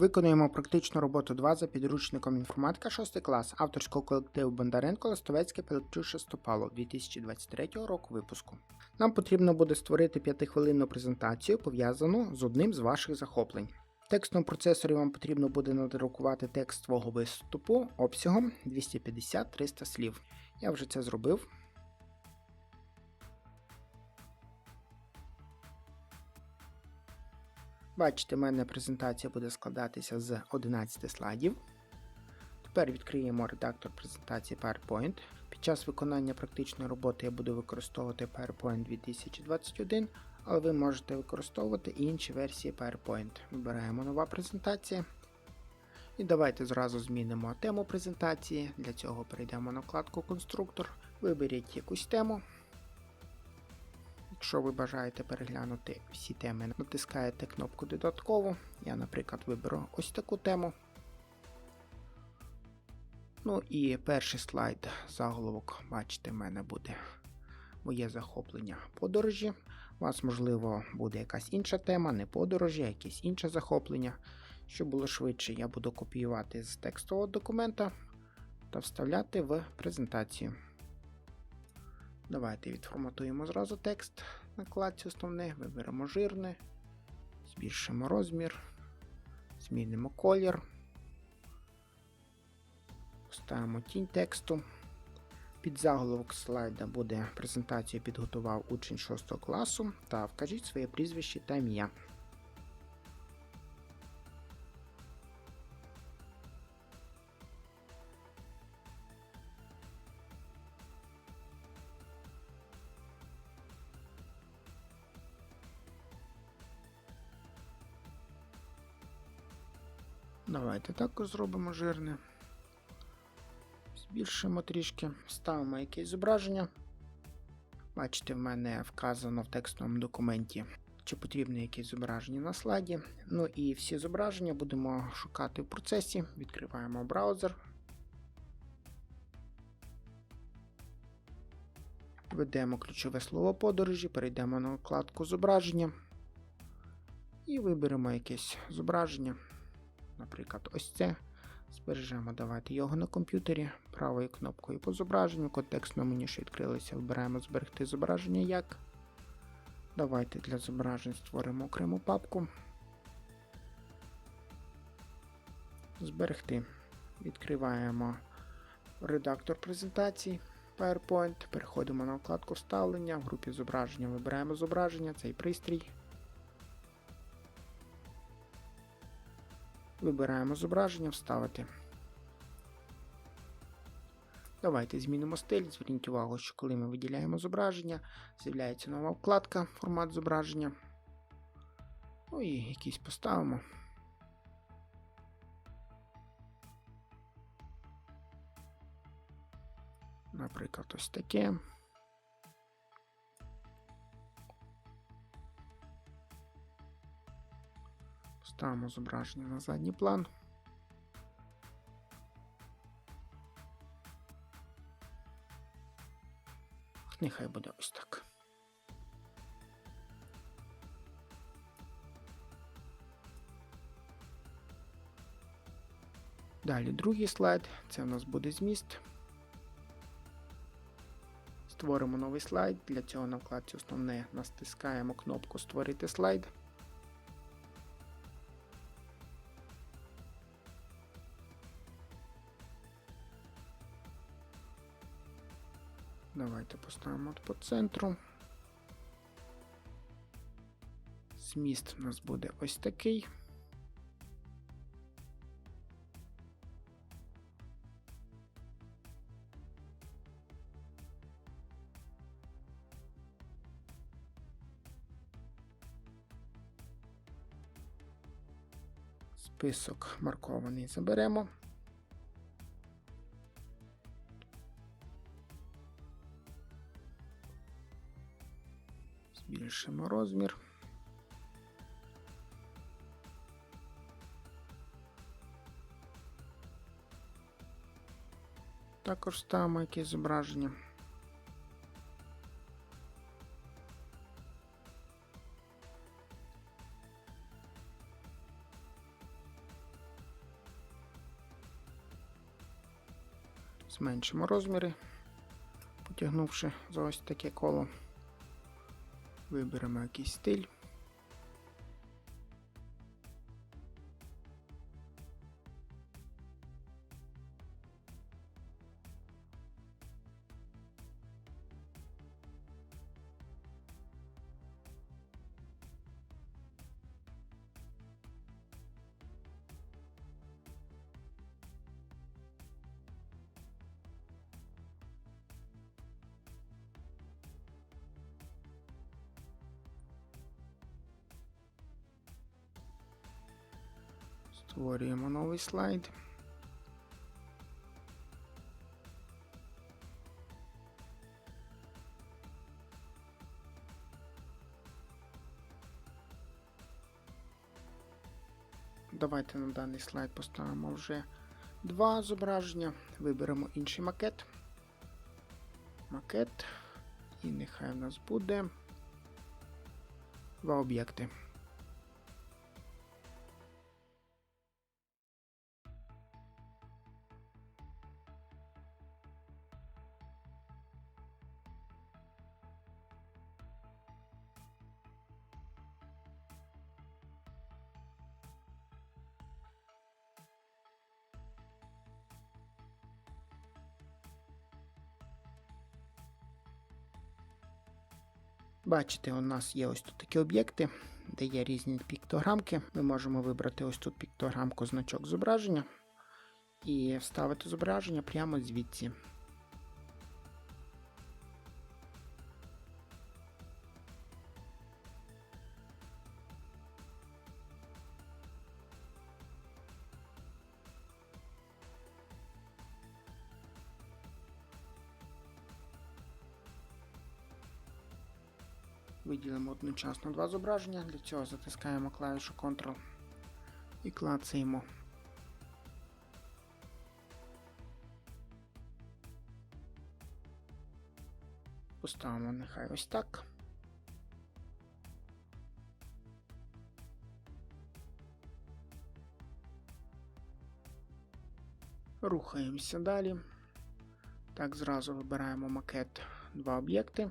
Виконуємо практичну роботу 2 за підручником інформатика 6 клас авторського колективу Бондаренко Листовецьке Пилипчуша Стопало 2023 року випуску. Нам потрібно буде створити 5-хвилинну презентацію, пов'язану з одним з ваших захоплень. В текстовому процесорі вам потрібно буде надрукувати текст свого виступу обсягом 250-300 слів. Я вже це зробив. Бачите, в мене презентація буде складатися з 11 слайдів. Тепер відкриємо редактор презентації PowerPoint. Під час виконання практичної роботи я буду використовувати PowerPoint 2021, але ви можете використовувати і інші версії PowerPoint. Вибираємо нова презентація. І давайте зразу змінимо тему презентації. Для цього перейдемо на вкладку Конструктор. Виберіть якусь тему. Якщо ви бажаєте переглянути всі теми, натискаєте кнопку Додатково. Я, наприклад, виберу ось таку тему. Ну і перший слайд, заголовок, бачите, в мене буде моє захоплення подорожі. У вас, можливо, буде якась інша тема, не подорожі, а якесь інше захоплення. Щоб було швидше, я буду копіювати з текстового документа та вставляти в презентацію. Давайте відформатуємо зразу текст на кладці основне, виберемо жирне, збільшимо розмір, змінимо колір, поставимо тінь тексту. Під заголовок слайда буде презентацію підготував учень 6 класу та вкажіть своє прізвище та ім'я. Давайте також зробимо жирне. Збільшимо трішки, ставимо якесь зображення. Бачите, в мене вказано в текстовому документі, чи потрібне якесь зображення на слайді. Ну і всі зображення будемо шукати в процесі. Відкриваємо браузер. Введемо ключове слово подорожі, перейдемо на вкладку зображення і виберемо якесь зображення. Наприклад, ось це. Збережемо, давайте його на комп'ютері правою кнопкою по зображенню. Контекстно мені що відкрилося, вибираємо зберегти зображення як. Давайте для зображень створимо окрему папку. Зберегти. Відкриваємо редактор презентації PowerPoint. Переходимо на вкладку вставлення. В групі зображення вибираємо зображення, цей пристрій. Вибираємо зображення, вставити. Давайте змінимо стиль. Зверніть увагу, що коли ми виділяємо зображення, з'являється нова вкладка формат зображення. Ну і якийсь поставимо. Наприклад, ось таке. Ставимо зображення на задній план. Нехай буде ось так. Далі другий слайд, це у нас буде зміст. Створимо новий слайд. Для цього на вкладці основне натискаємо кнопку Створити слайд. Давайте поставимо по центру. Зміст у нас буде ось такий. Список маркований заберемо. збільшимо розмір. Також ставимо якісь зображення. Зменшимо розміри, потягнувши за ось таке коло. Виберемо якийсь стиль. Створюємо новий слайд. Давайте на даний слайд поставимо вже два зображення. Виберемо інший макет. Макет. І нехай в нас буде два об'єкти. Бачите, у нас є ось тут такі об'єкти, де є різні піктограмки. Ми можемо вибрати ось тут піктограмку значок зображення і вставити зображення прямо звідси. Виділимо одночасно два зображення. Для цього затискаємо клавішу Ctrl і клацаємо. Поставимо нехай ось так. Рухаємося далі. Так, зразу вибираємо макет два об'єкти.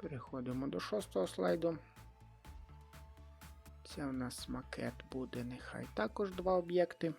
Переходимо до шостого слайду. Це у нас макет буде нехай також два об'єкти.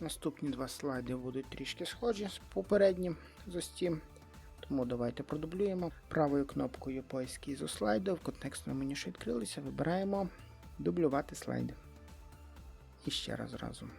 Наступні два слайди будуть трішки схожі з попереднім з Steam. Тому давайте продублюємо. Правою кнопкою поиски із слайду в контекстному меню, що відкрилися, вибираємо дублювати слайди. І ще раз разом.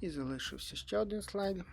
І залишився ще один слайд.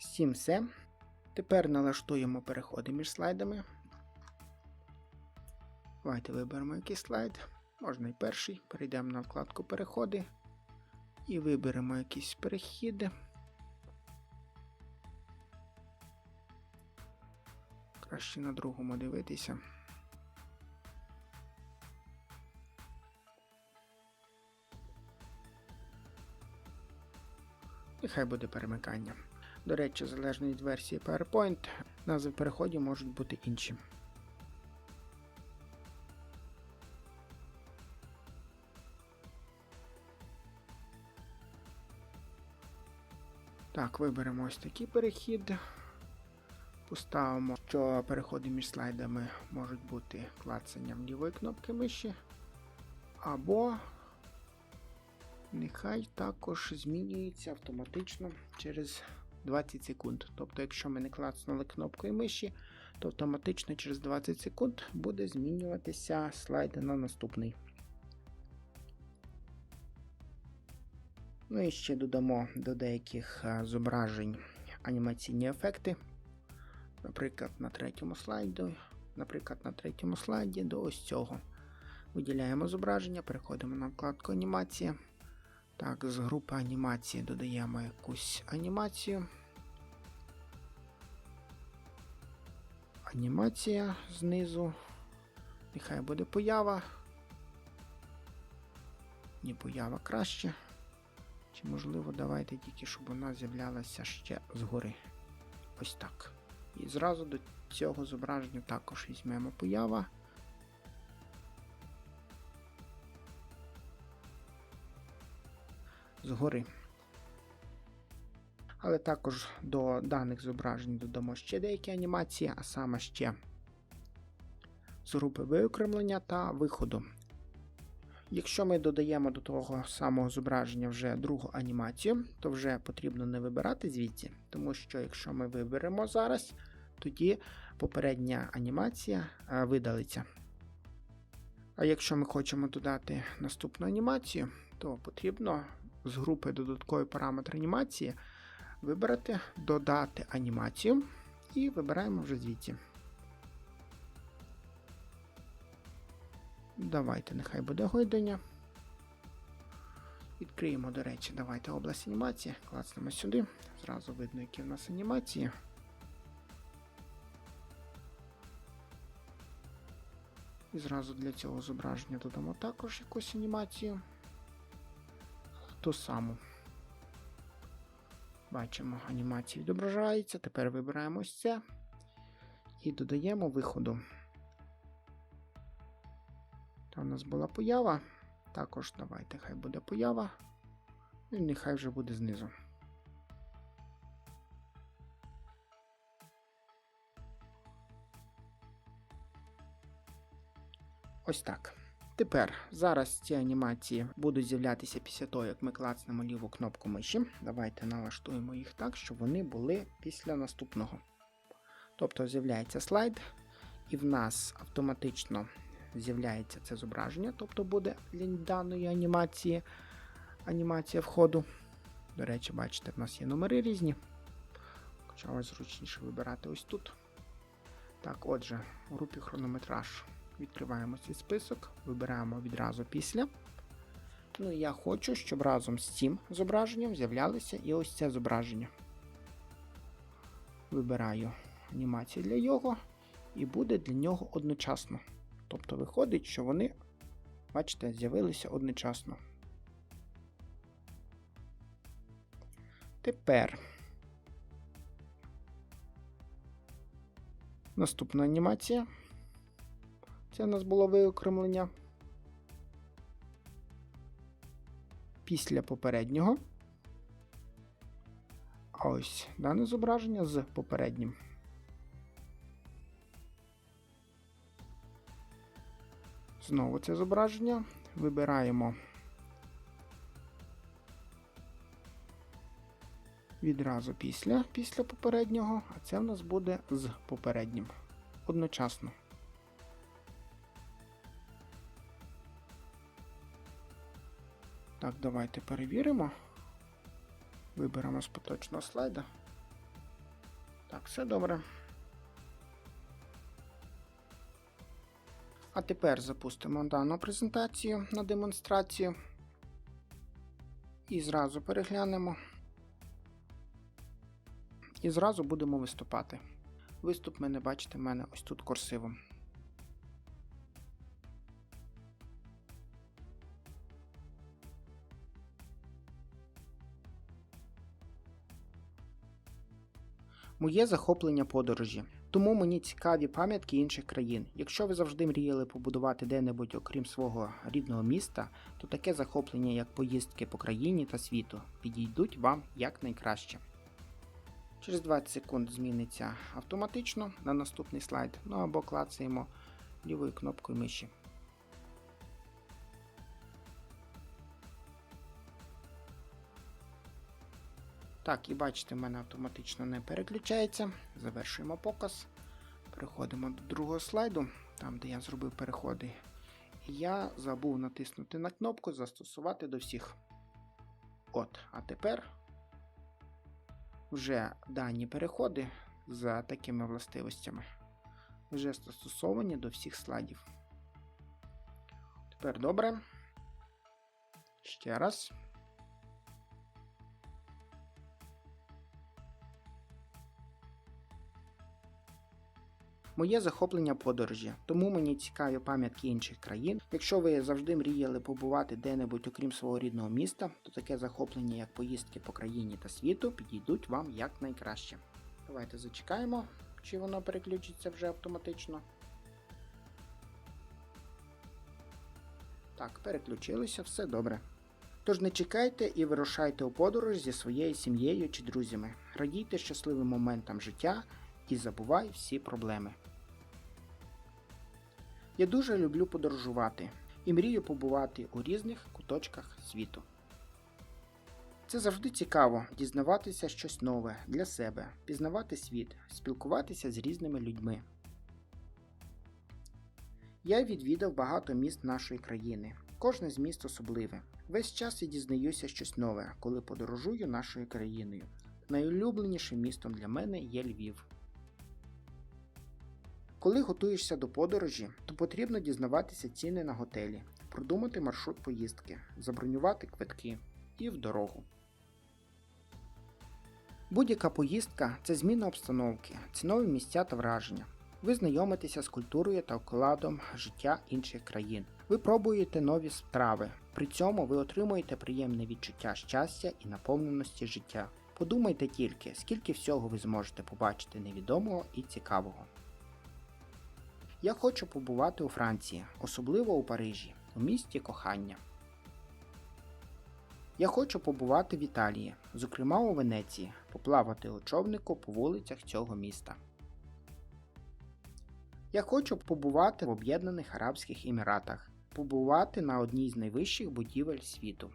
Цим все. Тепер налаштуємо переходи між слайдами. Давайте виберемо якийсь слайд. Можна і перший. Перейдемо на вкладку Переходи і виберемо якийсь перехід. Краще на другому дивитися. Нехай буде перемикання. До речі, залежно від версії PowerPoint, назви переходів можуть бути інші. Так, виберемо ось такий перехід. Поставимо, що переходи між слайдами можуть бути клацанням лівої кнопки миші. Або нехай також змінюється автоматично через 20 секунд. Тобто, якщо ми не клацнули кнопкою миші, то автоматично через 20 секунд буде змінюватися слайд на наступний. Ну і ще додамо до деяких зображень анімаційні ефекти. Наприклад, на третьому слайді, наприклад, на третьому слайді до ось цього. Виділяємо зображення, переходимо на вкладку анімація. Так, з групи анімації додаємо якусь анімацію. Анімація знизу. Нехай буде поява. Ні, поява краще. Чи можливо, давайте тільки, щоб вона з'являлася ще згори. Ось так. І зразу до цього зображення також візьмемо поява. Згори. Але також до даних зображень додамо ще деякі анімації, а саме ще з групи виокремлення та виходу. Якщо ми додаємо до того самого зображення вже другу анімацію, то вже потрібно не вибирати звідси, тому що якщо ми виберемо зараз, тоді попередня анімація е, видалиться. А якщо ми хочемо додати наступну анімацію, то потрібно з групи додатковий параметр анімації вибрати Додати анімацію. І вибираємо вже звідси. Давайте, нехай буде гойдання. Відкриємо, до речі, давайте область анімації, клацнемо сюди. Зразу видно, які в нас анімації. І зразу для цього зображення додамо також якусь анімацію. Ту саму. Бачимо, анімація відображається. Тепер вибираємо ось це і додаємо виходу. Там у нас була поява. Також давайте, хай буде поява. Ну і нехай вже буде знизу. Ось так. Тепер зараз ці анімації будуть з'являтися після того, як ми клацнемо ліву кнопку миші. Давайте налаштуємо їх так, щоб вони були після наступного. Тобто з'являється слайд, і в нас автоматично з'являється це зображення, тобто буде для даної анімації анімація входу. До речі, бачите, в нас є номери різні. Хоча ось зручніше вибирати ось тут. Так, отже, у групі хронометраж відкриваємо цей список, вибираємо відразу після. Ну і я хочу, щоб разом з цим зображенням з'являлося і ось це зображення. Вибираю анімацію для його, і буде для нього одночасно. Тобто виходить, що вони, бачите, з'явилися одночасно. Тепер наступна анімація. Це у нас було виокремлення. Після попереднього. А ось дане зображення з попереднім. Знову це зображення. Вибираємо відразу після після попереднього, а це в нас буде з попереднім. Одночасно. Так, давайте перевіримо. Виберемо з поточного слайда. Так, все добре. А тепер запустимо дану презентацію на демонстрацію. І зразу переглянемо. І зразу будемо виступати. Виступ мене, бачите, в мене ось тут курсивом. Моє захоплення подорожі. Тому мені цікаві пам'ятки інших країн. Якщо ви завжди мріяли побудувати де-небудь, окрім свого рідного міста, то таке захоплення, як поїздки по країні та світу, підійдуть вам якнайкраще. Через 20 секунд зміниться автоматично на наступний слайд, ну або клацаємо лівою кнопкою миші. Так, і бачите, в мене автоматично не переключається. Завершуємо показ. Переходимо до другого слайду, там де я зробив переходи. Я забув натиснути на кнопку Застосувати до всіх. От, а тепер вже дані переходи з такими властивостями вже застосовані до всіх слайдів. Тепер добре. Ще раз. Моє захоплення подорожі, тому мені цікаві пам'ятки інших країн. Якщо ви завжди мріяли побувати де-небудь окрім свого рідного міста, то таке захоплення, як поїздки по країні та світу, підійдуть вам якнайкраще. Давайте зачекаємо, чи воно переключиться вже автоматично. Так, переключилося, все добре. Тож не чекайте і вирушайте у подорож зі своєю сім'єю чи друзями. Радійте щасливим моментам життя і забувай всі проблеми. Я дуже люблю подорожувати і мрію побувати у різних куточках світу. Це завжди цікаво дізнаватися щось нове для себе, пізнавати світ, спілкуватися з різними людьми. Я відвідав багато міст нашої країни. Кожне з міст особливе. Весь час я дізнаюся щось нове, коли подорожую нашою країною. Найулюбленішим містом для мене є Львів. Коли готуєшся до подорожі, то потрібно дізнаватися ціни на готелі, продумати маршрут поїздки, забронювати квитки і в дорогу. Будь-яка поїздка це зміна обстановки, це нові місця та враження. Ви знайомитеся з культурою та укладом життя інших країн. Ви пробуєте нові страви. При цьому ви отримуєте приємне відчуття щастя і наповненості життя. Подумайте тільки, скільки всього ви зможете побачити невідомого і цікавого. Я хочу побувати у Франції, особливо у Парижі, у місті кохання. Я хочу побувати в Італії, зокрема у Венеції, поплавати у човнику по вулицях цього міста. Я хочу побувати в Об'єднаних Арабських Еміратах, побувати на одній з найвищих будівель світу.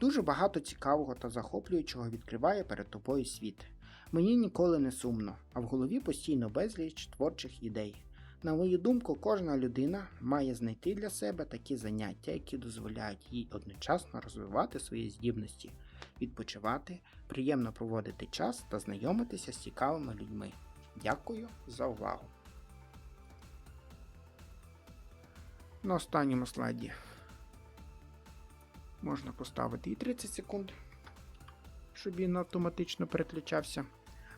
Дуже багато цікавого та захоплюючого відкриває перед тобою світ. Мені ніколи не сумно, а в голові постійно безліч творчих ідей. На мою думку, кожна людина має знайти для себе такі заняття, які дозволяють їй одночасно розвивати свої здібності, відпочивати, приємно проводити час та знайомитися з цікавими людьми. Дякую за увагу. На останньому слайді можна поставити і 30 секунд, щоб він автоматично переключався.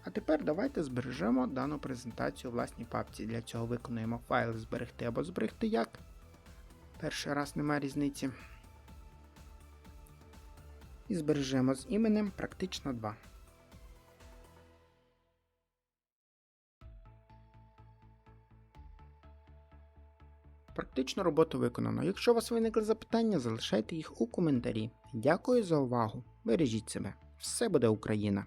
А тепер давайте збережемо дану презентацію у власній папці. Для цього виконуємо файл зберегти або зберегти як. Перший раз немає різниці. І збережемо з іменем практично 2. Практичну роботу виконано. Якщо у вас виникли запитання, залишайте їх у коментарі. Дякую за увагу. Бережіть себе. Все буде Україна!